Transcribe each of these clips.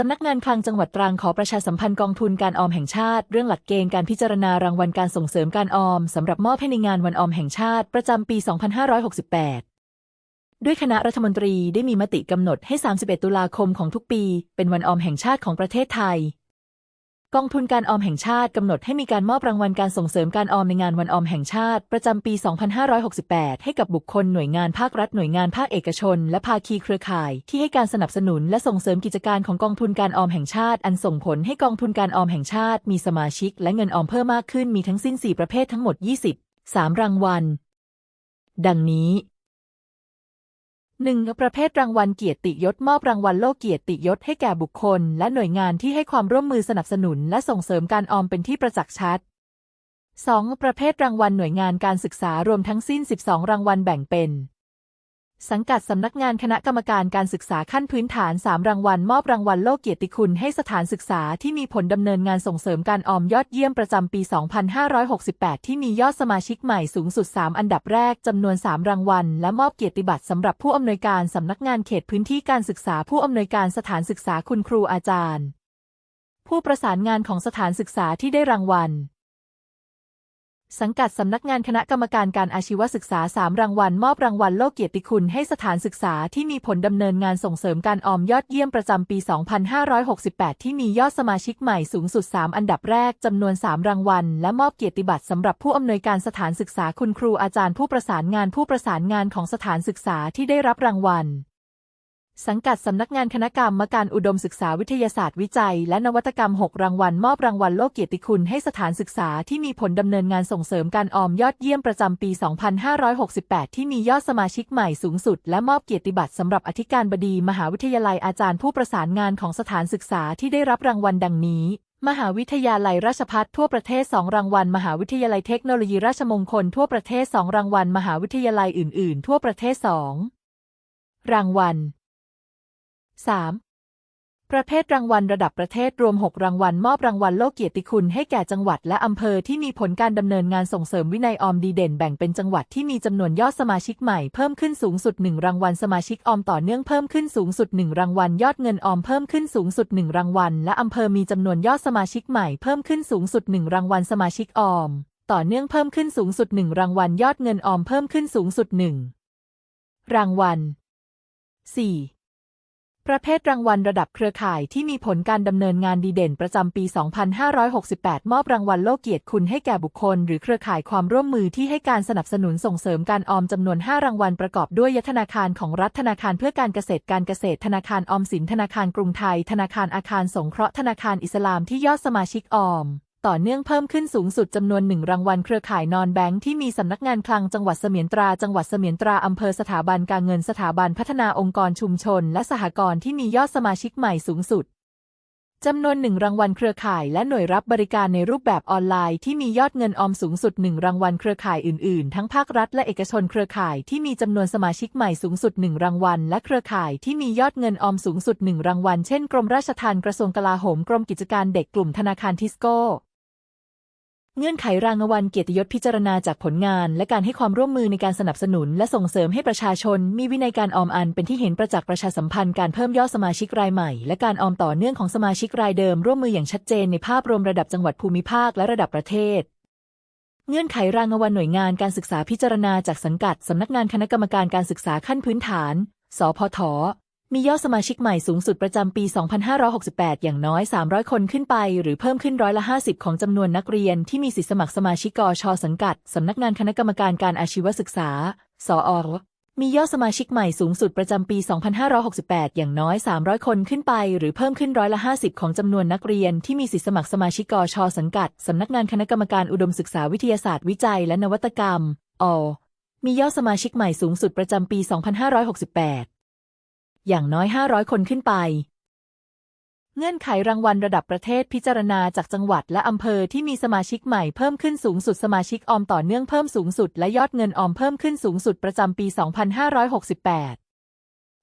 สำนักงานคลังจังหวัดตรังขอประชาสัมพันธ์กองทุนการออมแห่งชาติ เรื่องหลักเกณฑ์การพิจารณารางวัลการส่งเสริมการออมสำหรับมอบให้ในงานวันออมแห่งชาติ ประจำปี 2568 ด้วยคณะรัฐมนตรีได้มีมติกำหนดให้ 31 ตุลาคมของทุกปี เป็นวันออมแห่งชาติของประเทศไทย กองทุนการออมแห่งชาติกำหนดให้มีการมอบรางวัลการส่งเสริมการออมในงานวันออมแห่งชาติ ประจำปี 2568 ให้กับบุคคลหน่วยงานภาครัฐหน่วยงานภาคเอกชน และภาคีเครือข่าย ที่ให้การสนับสนุนและส่งเสริมกิจการของกองทุนการออมแห่งชาติ อันส่งผลให้กองทุนการออมแห่งชาติ มีสมาชิก และเงินออมเพิ่มมากขึ้นมีทั้งสิ้น 4 ประเภททั้งหมด 20 3 รางวัล ดังนี้ หนึ่งประเภทรางวัลเกียรติยศมอบรางวัลโลกเกียรติยศให้แก่บุคคล และหน่วยงานที่ให้ความร่วมมือสนับสนุนและส่งเสริมการออมเป็นที่ประจักษ์ชัด 2. ประเภทรางวัลหน่วยงานการศึกษารวมทั้งสิ้น 12 รางวัลแบ่งเป็น สังกัดสำนักงานคณะกรรมการการศึกษาขั้นพื้นฐาน 3 รางวัล มอบรางวัลโลกเกียรติคุณให้สถานศึกษาที่มีผลดำเนินงานส่งเสริมการออมยอดเยี่ยมประจำปี 2568 ที่มียอดสมาชิกใหม่สูงสุด 3 อันดับแรกจำนวน 3 รางวัล และมอบเกียรติบัตรสำหรับผู้อำนวยการสำนักงานเขตพื้นที่การศึกษาผู้อำนวยการสถานศึกษาคุณครูอาจารย์ ผู้ประสานงานของสถานศึกษาที่ได้รางวัล สังกัดสำนักงานคณะกรรมการการอาชีวศึกษา 3 รางวัล มอบรางวัลโลกเกียรติคุณให้สถานศึกษาที่มีผลดำเนินงานส่งเสริมการออมยอดเยี่ยมประจำปี 2568 ที่มียอดสมาชิกใหม่สูงสุด 3 อันดับแรกจำนวน 3 รางวัล และมอบเกียรติบัตรสำหรับผู้อำนวยการสถานศึกษาคุณครูอาจารย์ผู้ประสานงานผู้ประสานงานของสถานศึกษาที่ได้รับรางวัล สังกัดสำนักงานคณะกรรมการอุดมศึกษาวิทยาศาสตร์วิจัย และนวัตกรรม 6 รางวัล มอบรางวัลโลกเกียรติคุณให้สถานศึกษาที่มีผลดำเนินงานส่งเสริมการออมยอดเยี่ยมประจำปี 2568 ที่มียอดสมาชิกใหม่สูงสุด และมอบเกียรติบัตรสำหรับอธิการบดี มหาวิทยาลัยอาจารย์ผู้ประสานงานของสถานศึกษาที่ได้รับรางวัลดังนี้มหาวิทยาลัยราชภัฏทั่วประเทศ 2 รางวัล มหาวิทยาลัยเทคโนโลยีราชมงคลทั่วประเทศ 2 รางวัล มหาวิทยาลัยอื่น ๆ ทั่วประเทศ 2 รางวัล 3. ประเภทรางวัลระดับประเทศรวม 6 รางวัล มอบรางวัลโลกเกียรติคุณให้แก่จังหวัดและอำเภอที่มีผลการดำเนินงานส่งเสริมวินัยออมดีเด่นแบ่งเป็นจังหวัดที่มีจำนวนยอดสมาชิกใหม่เพิ่มขึ้นสูงสุด 1 รางวัลสมาชิกออมต่อเนื่องเพิ่มขึ้นสูงสุด 1 รางวัลยอดเงินออมเพิ่มขึ้นสูงสุด 1 รางวัลและอำเภอมีจำนวนยอดสมาชิกใหม่เพิ่มขึ้นสูงสุด 1 รางวัลสมาชิกออม ต่อเนื่องเพิ่มขึ้นสูงสุด 1 รางวัลยอดเงินออมเพิ่มขึ้นสูงสุด 1 รางวัล 4. ประเภทรางวัลระดับเครือข่ายที่มีผลการดำเนินงานดีเด่นประจำปี 2568 มอบรางวัลโลกเกียรติคุณให้แก่บุคคล หรือเครือข่ายความร่วมมือที่ให้การสนับสนุนส่งเสริมการออมจำนวน 5 รางวัลประกอบด้วยยธนาคารของรัฐธนาคารเพื่อการเกษตรการเกษตรธนาคารออมสินธนาคารกรุงไทย ธนาคารอาคารสงเคราะห์ธนาคารอิสลามที่ยอดสมาชิกออม ต่อเนื่องเพิ่มขึ้นสูงสุดจำนวนหนึ่งรางวัลเครือข่ายนอนแบงค์ที่มีสำนักงานคลังจังหวัดเสมียนตราจังหวัดเสมียนตราอำเภอสถาบันการเงินสถาบันพัฒนาองค์กรชุมชน และสหกรณ์ที่มียอดสมาชิกใหม่สูงสุดจำนวนหนึ่งรางวัลเครือข่ายและหน่วยรับบริการในรูปแบบออนไลน์ที่มียอดเงินออมสูงสุดหนึ่งรางวัลเครือข่ายอื่นๆ ทั้งภาครัฐและเอกชนเครือข่ายที่มีจำนวนสมาชิกใหม่สูงสุดหนึ่งรางวัลและเครือข่ายที่มียอดเงินออมสูงสุดหนึ่งรางวัลเช่น กรมราชทัณฑ์กระทรวงกลาโหมกรมกิจการเด็กกลุ่มธนาคารทิสโก้ เงื่อนไขรางวัลเกียรติยศพิจารณาจากผลงาน และการให้ความร่วมมือในการสนับสนุน และส่งเสริมให้ประชาชน มีวินัยการออมอันเป็นที่เห็นประจักษ์ประชาสัมพันธ์การเพิ่มยอดสมาชิกรายใหม่ และการออมต่อเนื่องของสมาชิกรายเดิม ร่วมมืออย่างชัดเจนในภาพรวมระดับจังหวัดภูมิภาคและระดับประเทศ เงื่อนไขรางวัลหน่วยงานการศึกษาพิจารณาจากสังกัดสำนักงานคณะกรรมการการศึกษาขั้นพื้นฐาน สพท มียอดสมาชิกใหม่สูงสุดประจำปี 2568 อย่างน้อย 300 คนขึ้นไป หรือเพิ่มขึ้นร้อยละ 50 ของจำนวนนักเรียนที่มีสิทธิสมัครสมาชิกกชสังกัด สำนักงานคณะกรรมการการอาชีวศึกษา สอรมียอดสมาชิกใหม่สูงสุดประจำปี 2568 อย่างน้อย 300 คนขึ้นไป หรือเพิ่มขึ้นร้อยละ 50 ของจำนวนนักเรียนที่มีสิทธิสมัครสมาชิกกชสังกัด สำนักงานคณะกรรมการอุดมศึกษาวิทยาศาสตร์วิจัยและนวัตกรรม อ มียอดสมาชิกใหม่สูงสุดประจำปี 2568 อย่างน้อย 500 คนขึ้นไป เงื่อนไขรางวัลระดับประเทศพิจารณาจากจังหวัดและอำเภอที่มีสมาชิกใหม่เพิ่มขึ้นสูงสุดสมาชิกออมต่อเนื่องเพิ่มสูงสุด และยอดเงินออมเพิ่มขึ้นสูงสุดประจำปี 2568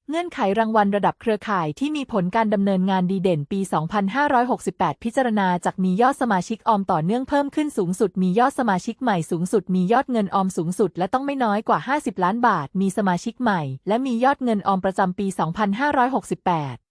เงื่อนไขรางวัลระดับเครือข่ายที่มีผลการดำเนินงานดีเด่นปี 2568 พิจารณาจากมียอดสมาชิกออมต่อเนื่องเพิ่มขึ้นสูงสุด มียอดสมาชิกใหม่สูงสุด มียอดเงินออมสูงสุด และต้องไม่น้อยกว่า 50 ล้านบาท มีสมาชิกใหม่ และมียอดเงินออมประจำปี 2568